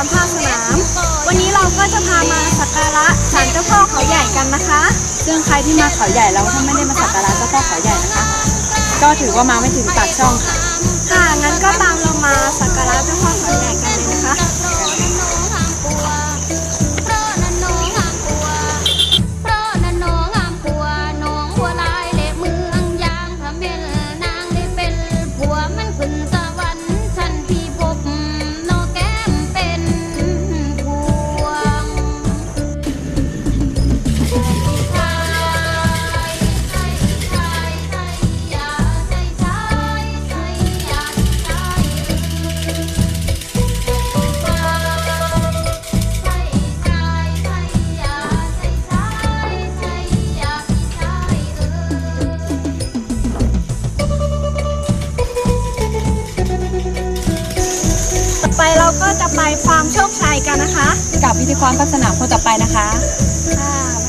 รภาคสนาม วันนี้เราก็จะพามาสักการะศาลเจ้าพ่อเขาใหญ่กันนะคะ ซึ่งใครที่มาเขาใหญ่แล้วถ้าไม่ได้มาสักการะเจ้าพ่อเขาใหญ่นะคะ ก็ถือว่ามาไม่ถึงปากช่องค่ะ ค่ะงั้นก็ตาม เราก็จะไปฟาร์มโชคชัยกันนะคะ กับพิธีกรพัฒนาคนต่อไปนะคะค่ะ